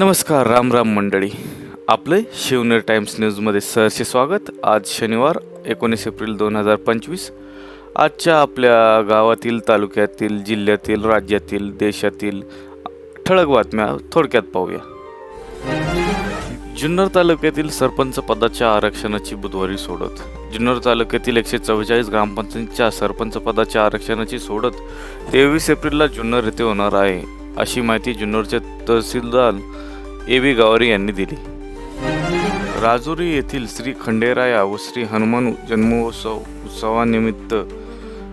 नमस्कार राम राम मंडळी. आपले शिवनेर टाइम्स न्यूजमध्ये सहर्षे स्वागत. आज शनिवार एकोणीस एप्रिल दोन हजार पंचवीस. आजच्या आपल्या गावातील तालुक्यातील जिल्ह्यातील राज्यातील देशातील ठळक बातम्या थोडक्यात पाहूया. जुन्नर तालुक्यातील सरपंच पदाच्या आरक्षणाची बुधवारी सोडत. जुन्नर तालुक्यातील एकशे चव्वेचाळीस ग्रामपंचायतीच्या सरपंच पदाच्या आरक्षणाची सोडत तेवीस एप्रिलला जुन्नर येथे होणार आहे. अशी माहिती जुन्नरचे तहसीलदार ए व्ही गावरे यांनी दिली. राजुरी येथील श्री खंडेराया व श्री हनुमान जन्मोत्सव उत्सवानिमित्त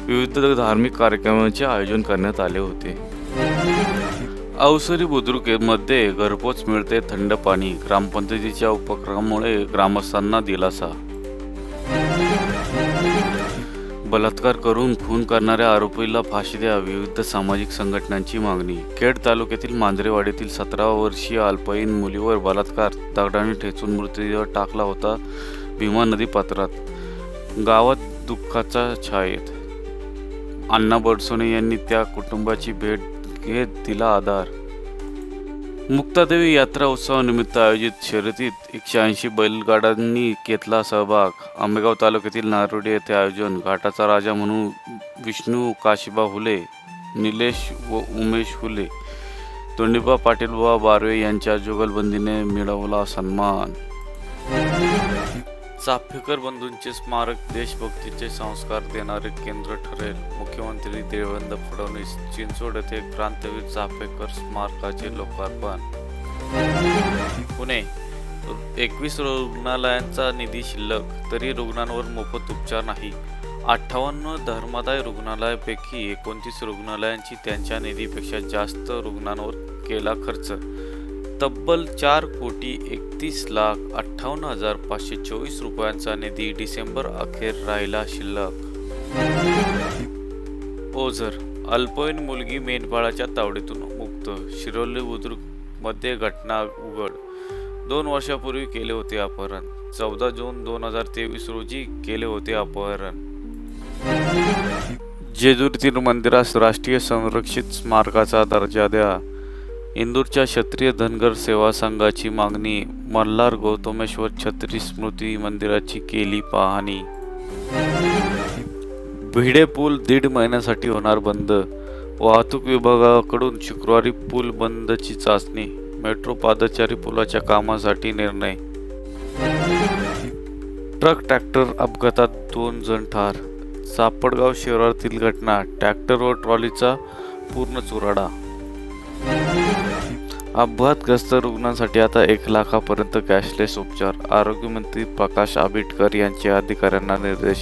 विविध धार्मिक कार्यक्रमांचे आयोजन करण्यात आले होते. अवसरी बुद्रुकेमध्ये घरपोच मिळते थंड पाणी. ग्रामपंचायतीच्या उपक्रमामुळे ग्रामस्थांना दिलासा. बलात्कार करून खून करणाऱ्या आरोपीला फाशी द्या विविध सामाजिक संघटनांची मागणी. खेड तालुक्यातील मांजरेवाडीतील सतरा वर्षीय अल्पवयीन मुलीवर बलात्कार दगडाने ठेचून मृतदेह टाकला होता भीमा नदी पात्रात. गावात दुःखाचा छायेत. अण्णा बडसोने यांनी त्या कुटुंबाची भेट घेत दिला आधार. मुक्तादेवी यात्रा उत्सवानिमित्त आयोजित शर्यतीत एकशे ऐंशी बैलगाड्यांनी घेतला सहभाग. आंबेगाव तालुक्यातील नारोडी येथे आयोजन. घाटाचा राजा म्हणून विष्णू काशिबा हुले निलेश व उमेश हुले तोंडिबा पाटील व बारवे यांच्या जुगलबंदीने मिळवला सन्मान. चाफेकर बंधूंचे स्मारक देशभक्तीचे संस्कार देणारे केंद्र ठरेल. मुख्यमंत्री देवेंद्र फडणवीस चिंचवड येथे क्रांतवीर चाफेकर स्मारकाचे लोकार्पण. पुणे एकवीस रुग्णालयांचा निधी शिल्लक तरी रुग्णांवर मोफत उपचार नाही. अठ्ठावन्न धर्मादाय रुग्णालयापैकी एकोणतीस रुग्णालयांची त्यांच्या निधीपेक्षा जास्त रुग्णांवर केला खर्च. तब्बल चार कोटी एकतीस लाख अठ्ठावन्न हजार पाचशे चोवीस रुपयांचा निधी डिसेंबर अखेर राहिला शिल्लक. ओझर अल्पवयीन मुलगी मेंढपाळाच्या तावडीतून मुक्त शिरोली बुद्रुकमध्ये घटना उघड. दोन वर्षापूर्वी केले होते अपहरण. चौदा जून दोन हजार तेवीस रोजी केले होते अपहरण. जेजुरीतील मंदिरास राष्ट्रीय संरक्षित स्मारकाचा दर्जा द्या. इंदूरच्या क्षत्रिय धनगर सेवा संघाची मागणी मल्हार गौतमेश्वर छत्री स्मृती मंदिराची केली पाहणी. भिडे पूल दीड महिन्यासाठी होणार बंद. वाहतूक विभागाकडून शुक्रवारी पूल बंदची चाचणी मेट्रो पादचारी पुलाच्या कामासाठी निर्णय. ट्रक ट्रॅक्टर अपघातात दोन जण ठार. सापडगाव शहरातील घटना ट्रॅक्टर व ट्रॉलीचा पूर्ण चुराडा अपघातग्रस्त रुग्णांसाठी आता एक लाखापर्यंत कॅशलेस उपचार. आरोग्यमंत्री प्रकाश आंबेडकर यांचे अधिकाऱ्यांना निर्देश.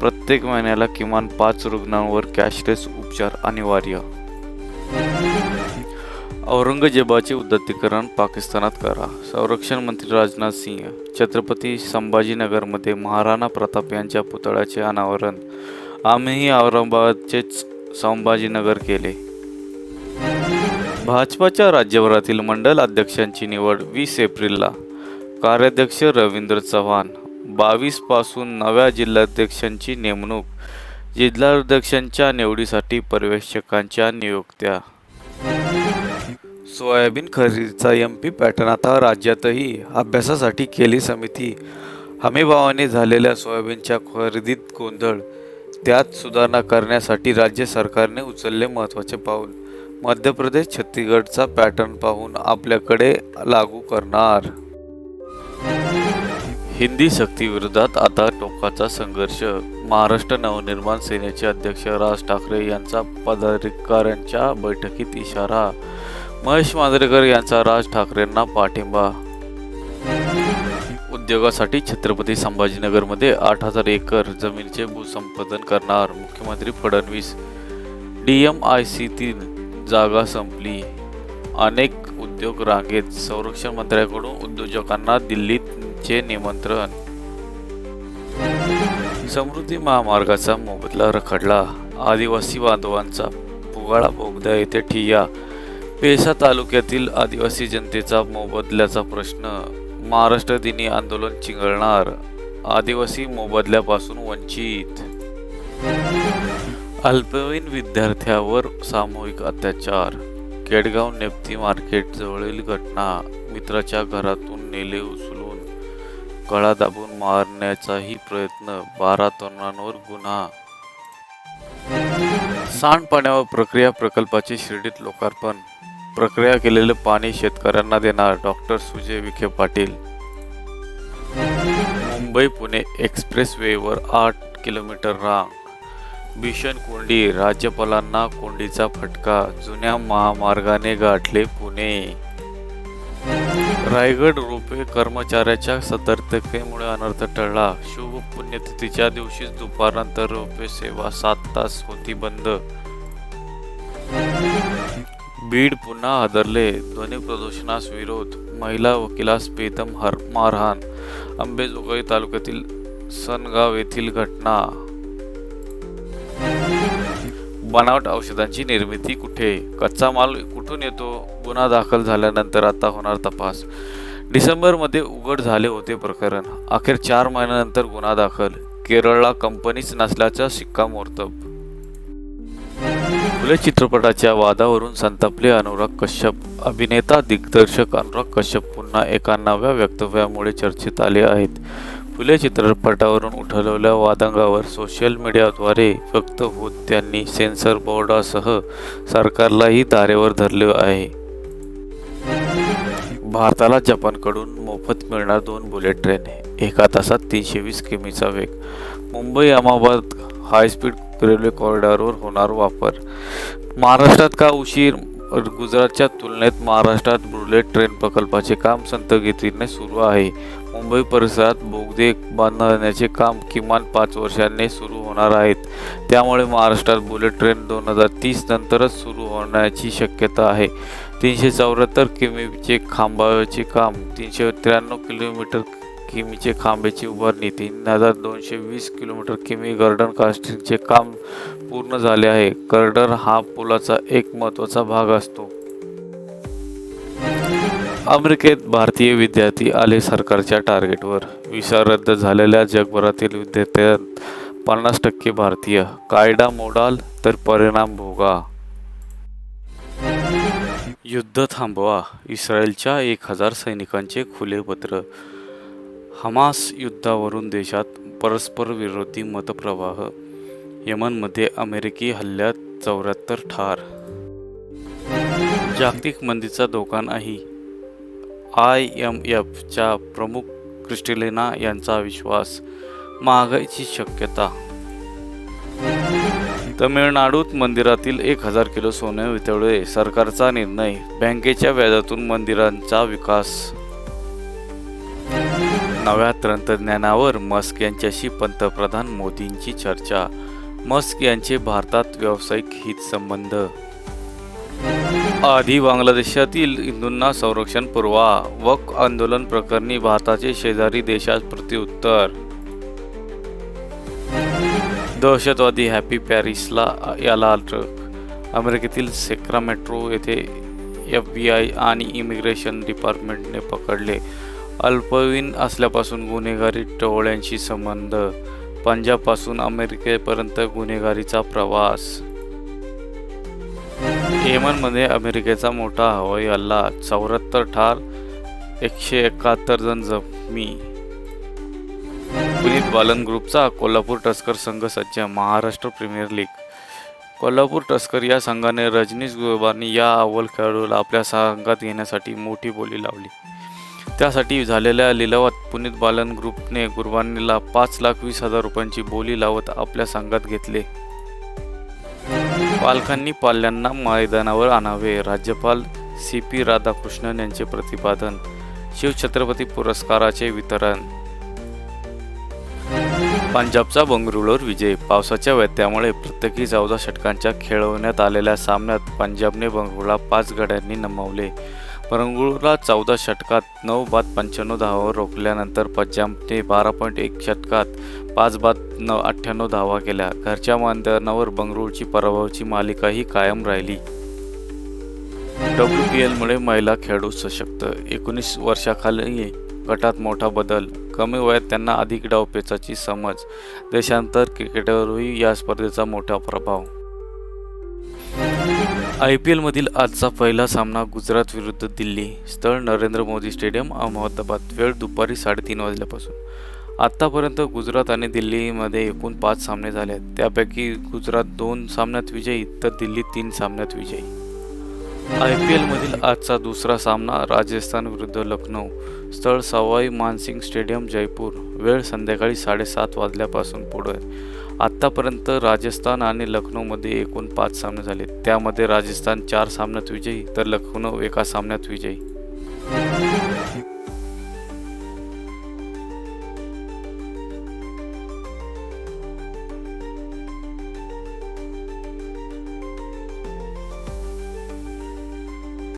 प्रत्येक महिन्याला किमान पाच रुग्णांवर कॅशलेस उपचार अनिवार्य. औरंगजेबाचे उद्दतीकरण पाकिस्तानात करा. संरक्षण मंत्री राजनाथ सिंह छत्रपती संभाजीनगरमध्ये महाराणा प्रताप यांच्या पुतळ्याचे अनावरण. आम्हीही औरंगाबादचेच संभाजीनगर केले. भाजपाच्या राज्यभरातील मंडल अध्यक्षांची निवड वीस एप्रिलला. कार्याध्यक्ष रवींद्र चव्हाण बावीसपासून नव्या जिल्हाध्यक्षांची नेमणूक जिल्हाध्यक्षांच्या निवडीसाठी पर्यवेक्षकांच्या नियुक्त्या. सोयाबीन खरेदीचा एम पी पॅटर्न आता राज्यातही अभ्यासासाठी केली समिती. हमीभावाने झालेल्या सोयाबीनच्या खरेदीत गोंधळ त्यात सुधारणा करण्यासाठी राज्य सरकारने उचलले महत्त्वाचे पाऊल. मध्य प्रदेश छत्तीसगडचा पॅटर्न पाहून आपल्याकडे लागू करणार. हिंदी सक्तीविरोधात आता टोकाचा संघर्ष. महाराष्ट्र नवनिर्माण सेनेचे अध्यक्ष राज ठाकरे यांचा पदाधिकाऱ्यांच्या बैठकीत इशारा. महेश मांजरेकर यांचा राज ठाकरेंना पाठिंबा. उद्योगासाठी छत्रपती संभाजीनगरमध्ये आठ हजार एकर जमिनीचे भूसंपादन करणार मुख्यमंत्री Fadnavis. D M I C तीन जागा संपली. अनेक उद्योग रांगेत संरक्षण मंत्र्याकडून उद्योजकांना दिल्लीचे निमंत्रण. समृद्धी महामार्गाचा मोबदला रखडला. आदिवासी बांधवांचा पुगाळा बोगदा येथे ठिय्या. पेसा तालुक्यातील आदिवासी जनतेचा मोबदल्याचा प्रश्न. महाराष्ट्र दिनी आंदोलन चिघळणार आदिवासी मोबदल्यापासून वंचित. अल्पवयीन विद्यार्थ्यावर सामूहिक अत्याचार. केडगाव नेप्ती मार्केट जवळील घटना मित्राच्या घरातून नेले उचलून. गळा दाबून मारण्याचाही प्रयत्न बारा तरुणांवर गुन्हा. सांडपाण्यावर प्रक्रिया प्रकल्पाचे शिर्डीत लोकार्पण. प्रक्रिया केलेले पाणी शेतकऱ्यांना देणार डॉक्टर सुजय विखे पाटील. मुंबई पुणे एक्सप्रेस वेवर आठ किलोमीटर रांग. भीषण कोंडी. राज्यपालांना कोंडीचा फटका. जुन्या महामार्गाने गाठले पुणे. रायगड रोपे कर्मचाऱ्याच्या सतर्कतेमुळे अनर्थ टळला. शुभ पुण्यतिथीच्या दिवशीच दुपारनंतर रोपे सेवा सात तास होती बंद. बीड पुन्हा हादरले. ध्वनी प्रदूषणास विरोध. महिला वकिलास बेदम हर मारहाण. अंबेजोगाई तालुक्यातील सनगाव येथील घटना. बनावट औषधांची निर्मिती कुठे? कच्चा माल कुठून येतो? गुन्हा दाखल झाल्यानंतर आता होणार तपास. डिसेंबरमध्ये उघड झाले होते प्रकरण. अखेर चार महिन्यानंतर गुन्हा दाखल. केरळला कंपनीच नसल्याचा शिक्कामोर्तब. फुले चित्रपटाच्या वादावरून संतापले अनुराग कश्यप. अभिनेता दिग्दर्शक अनुराग कश्यप पुन्हा एका नव्या वक्तव्यामुळे चर्चेत आले आहेत. फुले चित्रपटावरून उठवलेल्या वादंगावर सोशल मीडियाद्वारे व्यक्त होत त्यांनी सेन्सर बोर्डासह सरकारलाही तारेवर धरले आहे. भारताला जपानकडून मोफत मिळणार दोन बुलेट ट्रेन एका तासात तीनशे वीस किमीचा वेग. Mumbai Ahmedabad high speed railway कॉरिडॉरवर होणार वापर. महाराष्ट्रात का उशीर? गुजरातच्या तुलनेत महाराष्ट्रात बुलेट ट्रेन प्रकल्पाचे काम संतगतीने सुरू आहे. मुंबई परिसरात बोगदे बांधण्याचे काम किमान पाच वर्षांनी सुरू होणार आहेत. त्यामुळे महाराष्ट्रात बुलेट ट्रेन दोन हजार तीस नंतरच सुरू होण्याची शक्यता आहे. तीनशे चौऱ्याहत्तर किमीचे खांबाचे काम तीनशे त्र्याण्णव किलोमीटर किमीचे खांबेची उभारणी तीन हजार दोनशे वीस किलोमीटर किमी गर्डन कास्टिंगचे काम पूर्ण झाले आहे. गर्डर हा पुलाचा एक महत्त्वाचा भाग असतो. अमेरिकेत भारतीय विद्यार्थी आले सरकारच्या टार्गेटवर. विसा रद्द झालेल्या जगभरातील विद्यार्थ्यांत पन्नास टक्के भारतीय. कायदा मोडाल तर परिणाम भोगा. युद्ध थांबवा. इस्रायलच्या एक हजार सैनिकांचे खुले पत्र. हमास युद्धावरून देशात परस्पर विरोधी मतप्रवाह. यमनमध्ये अमेरिकी हल्ल्यात चौऱ्याहत्तर ठार. जागतिक मंदीचा धोका नाही आय एम एफच्या प्रमुख क्रिस्टिलिना यांचा विश्वास महागाईची शक्यता. तमिळनाडूत मंदिरातील एक हजार किलो सोने वितळले. सरकारचा निर्णय बँकेच्या व्याजातून मंदिरांचा विकास. नव्या तंत्रज्ञानावर मस्क यांच्याशी पंतप्रधान मोदींची चर्चा. मस्क यांचे भारतात व्यावसायिक हित संबंध आधी बांगलादेशातील हिंदूंना संरक्षण पुरवा. वक आंदोलन प्रकरणी भारताचे शेजारी देशात प्रत्युत्तर. दहशतवादी हॅपी पॅरिसला याला अटक. अमेरिकेतील सेक्रामेट्रो येथे एफ बी आय आणि इमिग्रेशन डिपार्टमेंटने पकडले. अल्पवयीन असल्यापासून गुन्हेगारी टोळ्यांशी संबंध. पंजाबपासून अमेरिकेपर्यंत गुन्हेगारीचा प्रवास. येमनमध्ये अमेरिकेचा मोठा हवाई हल्ला चौऱ्याहत्तर ठार एकशे एकाहत्तर जण जखमी. पुनीत बालन ग्रुपचा कोल्हापूर टस्कर संघ सज्ज Maharashtra premier league. Kolhapur tusker या संघाने रजनीश गुरबानी या अव्वल खेळाडूला आपल्या संघात घेण्यासाठी मोठी बोली लावली. त्यासाठी झालेल्या लिलावात पुनीत बालन ग्रुपने गुरबानीला पाच लाख वीस हजार रुपयांची बोली लावत आपल्या संघात घेतले. पालकांनी पाल्यांना मैदानावर आणावे. राज्यपाल सी पी राधाकृष्णन यांचे प्रतिपादन. शिवछत्रपती पुरस्काराचे वितरण. पंजाबचा बंगळुरूवर विजय. पावसाच्या व्यत्यामुळे प्रत्येकी चौदा षटकांच्या खेळवण्यात आलेल्या सामन्यात पंजाबने बंगळुरूला पाच गड्यांनी नमवले. बंगळुरूला चौदा षटकात नऊ बाद पंच्याण्णव धावावर रोखल्यानंतर पंजाबने बारा पॉईंट एक षटकात पाच बाद न अठ्ठ्याण्णव धावा केल्या. घरच्या मानधनावर बंगळुरूची पराभवाची मालिकाही कायम राहिली. डब्ल्यू पी एलमुळे महिला खेळाडू सशक्त. एकोणीस वर्षाखाली गटात मोठा बदल. कमी वयात त्यांना अधिक डावपेचाची समज. देशांतर क्रिकेटवरही या स्पर्धेचा मोठा प्रभाव आय पी एलमधील आजचा पहिला सामना गुजरात विरुद्ध दिल्ली. स्थळ नरेंद्र मोदी स्टेडियम अहमदाबाद. वेळ दुपारी साडेतीन वाजल्यापासून. आत्तापर्यंत गुजरात आणि दिल्लीमध्ये एकूण पाच सामने झाले आहेत. त्यापैकी गुजरात दोन सामन्यात विजयी तर दिल्ली तीन सामन्यात विजयी. आय पी एलमधील आजचा दुसरा सामना राजस्थान विरुद्ध लखनौ. स्थळ सवाई मानसिंग स्टेडियम जयपूर. वेळ संध्याकाळी साडेसात वाजल्यापासून पुढे आत्तापर्यंत राजस्थान आणि लखनौमध्ये एकूण पाच सामने झाले त्यामध्ये राजस्थान चार सामन्यात विजयी तर लखनौ एका सामन्यात विजयी.